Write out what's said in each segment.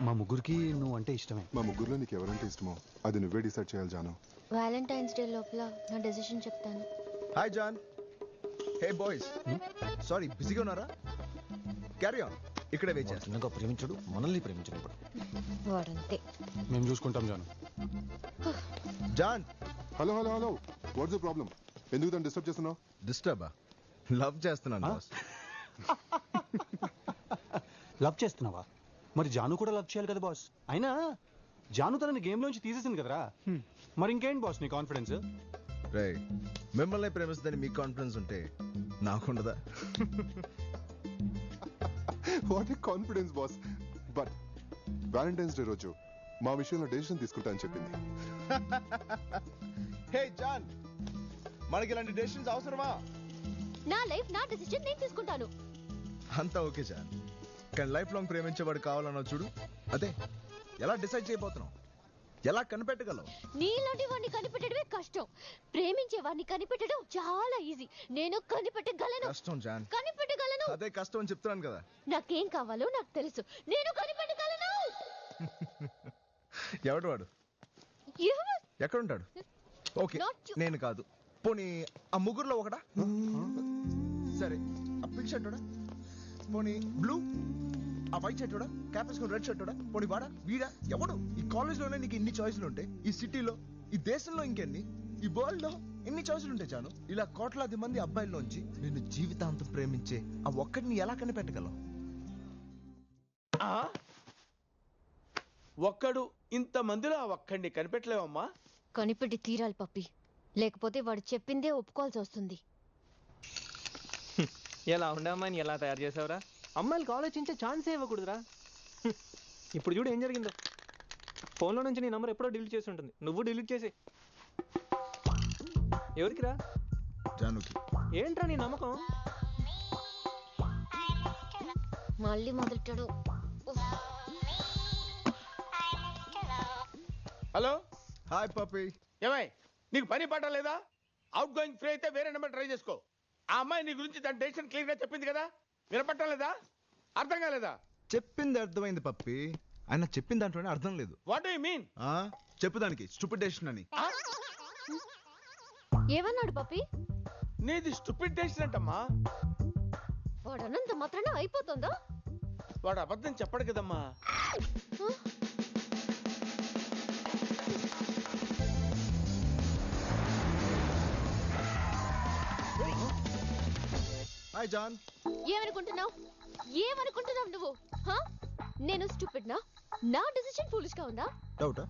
మా ముగ్గురికి నువ్వు అంటే ఇష్టమే. మా ముగ్గురులో నీకు ఎవరంటే ఇష్టమో అది నువ్వే డిసైడ్ చేయాలి జాను. వ్యాలంటైన్స్ డే లోపల నా డెసిషన్ చెప్తాను. Hi John. Hey boys. Sorry బిజీగా ఉన్నారా? క్యారీ ఆన్ ఇక్కడే వెయిట్ చేస్తాను చిన్నగా ప్రేమించడు మనల్ని ప్రేమించడు ఇప్పుడు వాడంతే. మేము చూసుకుంటాం Jaanu. John. Hello hello hello what's the problem ఎందుకు తను డిస్టర్బ్ చేస్తున్నావు? డిస్టర్బా లవ్ చేస్తున్నాను లవ్ చేస్తున్నావా? మరి జాను కూడా లవ్ చేయాలి కదా బాస్? అయినా జాను తనని గేమ్ లోంచి తీసేసింది కదరా? మరి ఇంకేంటి బాస్ నీ కాన్ఫిడెన్స్ రే మిమ్మల్ని ప్రేమిస్తుందని మీకు కాన్ఫిడెన్స్ ఉంటే నాకుండదా? What a confidence boss but Valentine's Day రోజు మా విషయంలో డెసిషన్ తీసుకుంటా అని చెప్పింది. హే జాన్ మనకి ఇలాంటి డెసిషన్స్ అవసరమా? నా లైఫ్ నా డెసిషన్ నేను తీసుకుంటాను అంతా ఓకే జాన్ కానీ లైఫ్ లాంగ్ ప్రేమించేవాడు కావాలన్నావు చూడు. అదే ఎలా డిసైడ్ చేయబోతున్నావు? ఎలా కనిపెట్టగలవు? నీలాంటి వాడిని కనిపెట్టడమే కష్టం. ప్రేమించే వాడిని కనిపెట్టడం చాలా ఈజీ నేను కనిపెట్టగలను. కష్టం జాన్. కనిపెట్టగలను. అదే కష్టం అని చెప్తున్నాను కదా. నాకేం కావాలో నాకు తెలుసు. నేను కనిపెట్టగలను. ఎవడు వాడు? ఎవరు? ఎక్కడుంటాడు? Okay Not you. నేను కాదు. పోనీ ఆ ముగ్గురులో ఒకడా? సరే ఆ పోనీ బ్లూ? ఆ వైట్ షర్ట్ క్యాప్ వేసుకుని రెడ్ షర్ట్ పోనీ వాడా వీడా ఎవడు? ఈ కాలేజ్లోనే నీకు ఇన్ని చాయిస్లు ఉంటాయి ఈ సిటీలో ఈ దేశంలో ఇంకెన్ని? ఈ వరల్డ్లో ఎన్ని చాయిస్లు ఉంటాయి చాను ఇలా కోట్లాది మంది అబ్బాయిల్లోంచి నేను జీవితాంతం ప్రేమించే ఆ ఒక్కడిని ఎలా కనిపెట్టగలవు ఆ? ఒక్కడు ఇంత మందిలో ఆ ఒక్కడిని కనిపెట్టలేవమ్మా? కనిపెట్టి తీరాలి పప్పి. లేకపోతే వాడు చెప్పిందే ఒప్పుకోవాల్సి వస్తుంది. ఎలా ఉండే అమ్మాయిని? ఎలా తయారు చేసావురా? అమ్మాయిలకు ఆలోచించే ఛాన్సే ఇవ్వకూడదురా. ఇప్పుడు చూడు ఏం జరిగిందో. ఫోన్లో నుంచి నీ నంబర్ ఎప్పుడో డిలీట్ చేసి ఉంటుంది. నువ్వు డిలీట్ చేసి ఎవరికిరా? జానుకి. ఏంట్రా నీ నమ్మకం? మళ్ళీ మొదలెట్టాడు. హలో? Hi puppy. ఏమై నీకు పని పాట లేదా? అవుట్ గోయింగ్ ఫ్రీ అయితే వేరే నెంబర్ ట్రై చేసుకో. ఆ అమ్మాయి నీ గురించి తన డెసిషన్ క్లియర్గా చెప్పింది కదా? వినపట్టం లేదా? అర్థం కాలేదా? చెప్పింది అర్థమైంది పప్పి. ఆయన చెప్పిన దాంట్లోనే అర్థం లేదు. వాట్ డూ మీన్ ఆ చెప్పు దానికి. స్టూపిడ్ డెసిషన్ అని. ఏమన్నాడు పప్పి? నీది స్టూపిడ్ డెసిషన్ అంటమ్మా. వాడు అన్నంత మాత్రాన అయిపోతుందా? వాడు అబద్ధం చెప్పడు కదమ్మా. హాయ్ జాన్ ఏమనుకుంటున్నావు? ఏమనుకుంటున్నావు నువ్వు? హా? నేను స్టూపిడ్ నా? నా డెసిషన్ ఫూలిష్గా ఉందా? డౌటా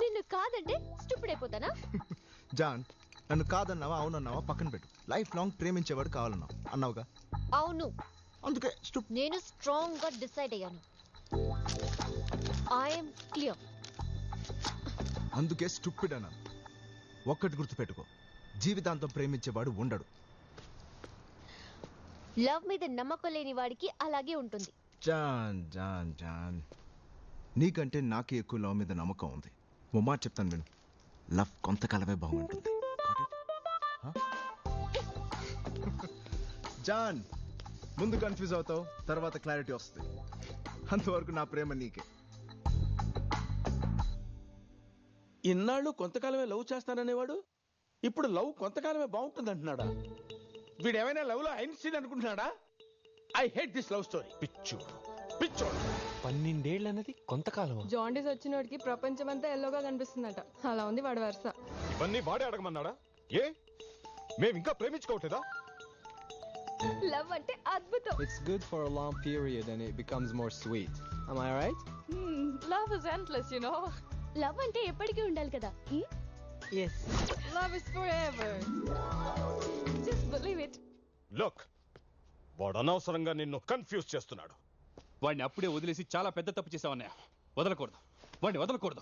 నిన్ను కాదంటే స్టూపిడ్ అయిపోతానా? జాన్ నన్ను కాదన్నావా అవునన్నావా పక్కన పెట్టు. లైఫ్ లాంగ్ ప్రేమించేవాడు కావాలన్నావు. అన్నావుగా? అవును. అందుకే స్టూప్ నేను స్ట్రాంగ్గా డిసైడ్ అయ్యాను. ఐఎమ్ క్లియర్ అందుకే స్టూపిడ్ అన్నాను. ఒక్కటి గుర్తుపెట్టుకో. జీవితాంతం ప్రేమించేవాడు ఉండడు. లవ్ మీద నమ్మకం లేని వాడికి అలాగే ఉంటుంది. John John John. నీకంటే నాకే ఎక్కువ లవ్ మీద నమ్మకం ఉంది. ఓ మాట చెప్తాను విను. లవ్ కొంతకాలమే బాగుంటుంది? జాన్ ముందు కన్ఫ్యూజ్ అవుతావు తర్వాత క్లారిటీ వస్తుంది. అంతవరకు నా ప్రేమ నీకే. ఇన్నాళ్ళు కొంతకాలమే లవ్ చేస్తాననేవాడు? ఇప్పుడు లవ్ కొంతకాలమే బాగుంటుంది అంటున్నాడా వీడు ఏమైనా లవ్లో Einstein అనుకుంటున్నాడా? I hate this love story పిచ్చోడు. పిచ్చోడు. పన్నెండేళ్ళు అన్నది కొంతకాలం జాండీస్ వచ్చినోడికి ప్రపంచమంతా ఎల్లోగా కనిపిస్తుందట. అలా ఉంది వాడి వరుస. ఇవన్నీ వాడే అడగమన్నాడా? ఏ? మేము ఇంకా ప్రేమించుకోవట్లేదా? లవ్ అంటే అద్భుతం. It's good for long period and it becomes more sweet am i right? Love is endless you know love అంటే ఎప్పటికీ ఉండాలి కదా. Yes. Love is for ever look వాడు అనవసరంగా నిన్ను కన్ఫ్యూజ్ చేస్తున్నాడు. వాడిని అప్పుడే వదిలేసి చాలా పెద్ద తప్పు చేసావన్నయ్య. వదలకూడదు. వాడిని వదలకూడదు.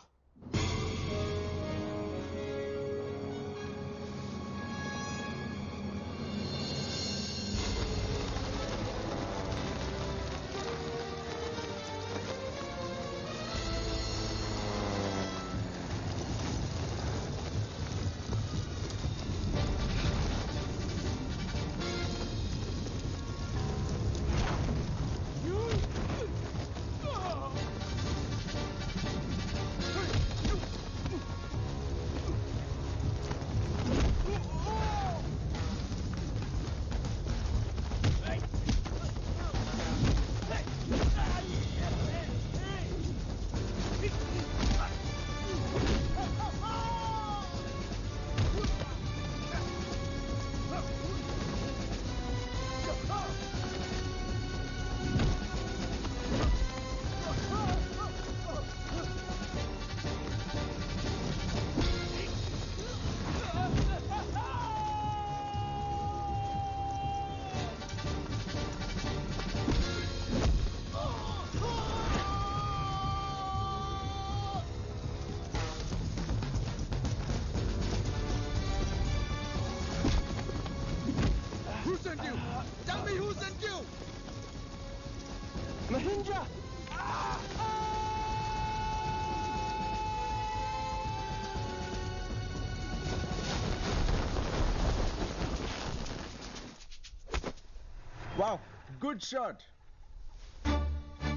వావ్ గుడ్ షాట్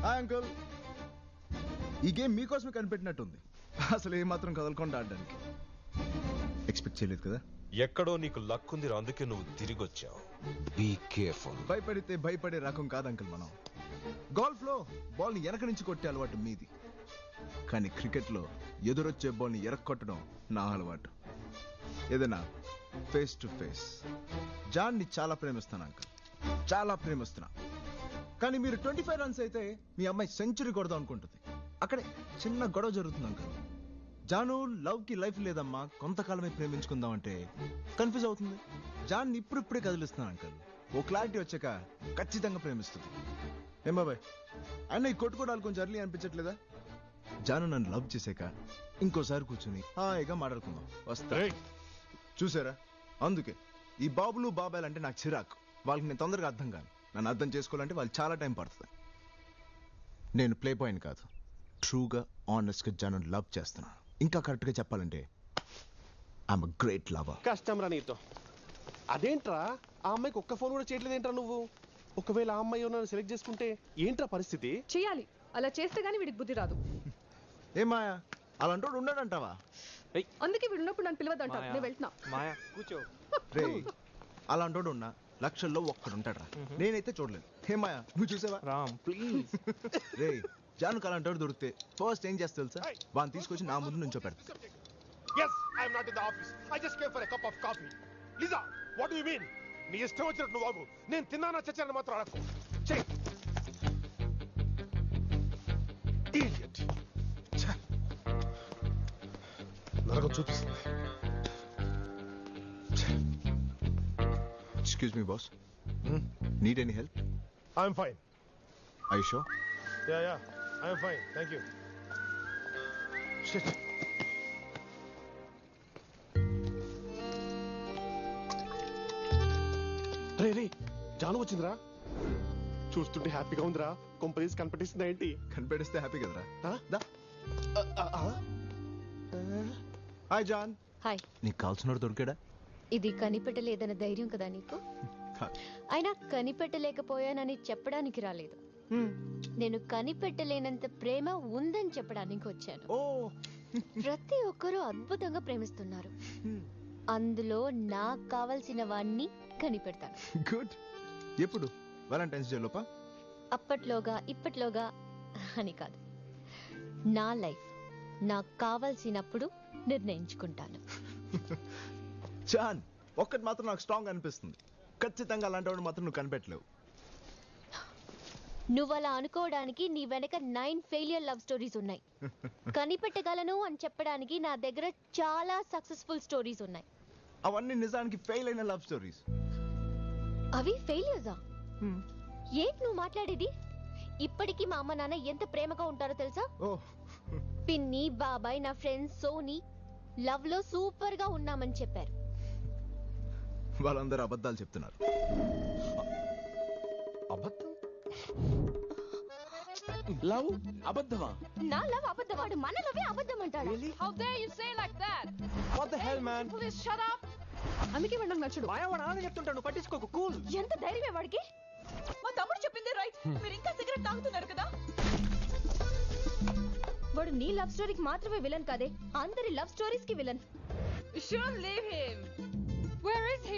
అంకుల్ ఈ గేమ్ మీకోసమే కనిపెట్టినట్టుంది. అసలు ఏమాత్రం కదలకుండా ఆడడానికి. ఎక్స్పెక్ట్ చేయలేదు కదా? ఎక్కడో నీకు లక్ ఉంది అందుకే నువ్వు తిరిగి వచ్చావు బీ కేర్ఫుల్ భయపడితే భయపడే రకం కాదు అంకుల్ మనం. గోల్ఫ్లో బాల్ని వెనక నుంచి కొట్టే అలవాటు మీది. కానీ క్రికెట్లో ఎదురొచ్చే బాల్ని ఎరక్కొట్టడం నా అలవాటు. ఏదైనా ఫేస్ టు ఫేస్ జాన్ని చాలా ప్రేమిస్తాను అంకుల్ చాలా ప్రేమిస్తున్నా. కానీ మీరు ట్వంటీ ఫైవ్ రన్స్ అయితే మీ అమ్మాయి సెంచరీ కొడదాం అనుకుంటుంది. అక్కడే చిన్న గొడవ జరుగుతుంది అంకుల్ జాను లవ్కి లైఫ్ లేదమ్మా. కొంతకాలమే ప్రేమించుకుందాం అంటే కన్ఫ్యూజ్ అవుతుంది. జాన్ ఇప్పుడిప్పుడే కదిలిస్తున్నాను అంకల్. ఓ క్లారిటీ వచ్చాక ఖచ్చితంగా ప్రేమిస్తుంది. ఏం బాబాయ్? ఆయన ఈ కొట్టుకోవడాలు కొంచెం అర్లీ అనిపించట్లేదా? జాను నన్ను లవ్ చేశాక ఇంకోసారి కూర్చుని హాయిగా మాట్లాడుకుందాం. వస్తా. చూసారా? అందుకే. ఈ బాబులు బాబాయ్ అంటే నాకు చిరాకు. వాళ్ళకి నేను తొందరగా అర్థం కాను నన్ను అర్థం చేసుకోవాలంటే వాళ్ళు చాలా టైం పడుతుంది. నేను ప్లే పాయింట్ కాదు. ట్రూగా ఆనెస్ట్గా జనం లవ్ చేస్తున్నాను. ఇంకా కరెక్ట్గా చెప్పాలంటే ఐఎమ్ గ్రేట్ లవర్ కష్టం రా నీతో. అదేంట్రా? ఆ అమ్మాయికి ఒక్క ఫోన్ కూడా చేయట్లేదేంట్రా నువ్వు? ఒకవేళ ఆ అమ్మాయి నన్ను సెలెక్ట్ చేసుకుంటే ఏంట్రా పరిస్థితి? చేయాలి. అలా చేస్తే గానీ వీడికి బుద్ధి రాదు. ఏమాయా అలాంటోడు ఉన్నాడంటావా? అందుకే వీడు ఉన్నప్పుడు నన్ను పిలవద్దంటావు. మాయా. నేను వెళ్తున్నా. మాయా. కూర్చో. రే అలాంటోడు ఉన్నా. లక్షల్లో ఒక్కడు ఉంటాడు నేనైతే చూడలేదు. హేమాయా నువ్వు చూసావా? రామ్ ప్లీజ్. రే జానుకు అలాంటోడు దొరికితే ఫస్ట్ ఏం చేస్తా తెలుసా? వాడిని తీసుకొచ్చి నా ముందు నుంచో పెడతా. Yes I'm not in the office I just came for a cup of coffee Liza what you mean నీ ఇష్టం వచ్చినట్టు నువ్వు బాబు నేను తిన్నానా చచ్చాను మాత్రం అడగకు చెయ్. Idiot. ఛ. నరకం చూపిస్తుంది. Excuse me boss need any help I'm fine I show yeah yeah I'm fine thank you shit రే రే జాను వచ్చిందిరా? చూస్తుంటే హ్యాపీగా ఉందిరా. కొంపదీసి కనిపెట్టిస్తుందా ఏంటి? కనిపెడిస్తే హ్యాపీ కదరా? దా. ఆ, ఆ, ఆ. హాయ్ జాన్ హాయ్ నీకు కావాల్సినోడు దొరికాడా? ఇది కనిపెట్టలేదన్న ధైర్యం కదా నీకు. అయినా కనిపెట్టలేకపోయానని చెప్పడానికి రాలేదు. నేను కనిపెట్టలేనంత ప్రేమ ఉందని చెప్పడానికి వచ్చాను. ఓ. ప్రతి ఒక్కరూ అద్భుతంగా ప్రేమిస్తున్నారు. అందులో నాకు కావలసిన వాణ్ణి కనిపెడతాను. గుడ్. ఎప్పుడు? వాలంటైన్స్ డే లోపా? అప్పట్లోగా ఇప్పట్లోగా అని కాదు. నా లైఫ్ నాకు కావలసినప్పుడు నిర్ణయించుకుంటాను. జాన్ ఒక్కటి మాత్రం నాకు స్ట్రాంగ్ అనిపిస్తుంది. ఖచ్చితంగా అలాంటి వాడు మాత్రం నువ్వు కనిపెట్టలేవు. నువ్వు అలా అనుకోవడానికి నీ వెనక నైన్ ఫెయిలియర్ లవ్ స్టోరీస్ ఉన్నాయి. కనిపెట్టగలను అని చెప్పడానికి నా దగ్గర చాలా సక్సెస్ఫుల్ స్టోరీస్ ఉన్నాయి. అవన్నీ నిజానికి ఫెయిల్ అయిన లవ్ స్టోరీస్ అవి ఫెయిలియర్సా ఏంటి నువ్వు మాట్లాడేది? ఇప్పటికీ మా అమ్మ నాన్న ఎంత ప్రేమగా ఉంటారో తెలుసా? ఓ. పిన్ని బాబాయ్ నా ఫ్రెండ్స్ సోనీ లవ్లో సూపర్గా ఉన్నామని చెప్పారు. వాళ్ళందరూ అబద్ధాలు చెప్తున్నారు. అబద్ధం? లవ్ అబద్ధమా? నా లవ్ అబద్ధమాడు మన లవే అబద్ధం అంటాడు. How dare you say like that? What the hell, man? Please shut up. అందుకే వాడు నాకు నచ్చుడు. మాయా వాడు అలానే చెప్తుంటాడు పట్టించుకోకు కూల్. ఎంత ధైర్యమే వాడికి? మా తమ్ముడు చెప్పింది రైట్ మీరు ఇంకా సిగరెట్ తాగుతున్నారు కదా? వాడు నీ లవ్ స్టోరీకి మాత్రమే విలన్ కాదే అందరి love స్టోరీస్కి villain shouldn't leave him. Where is he?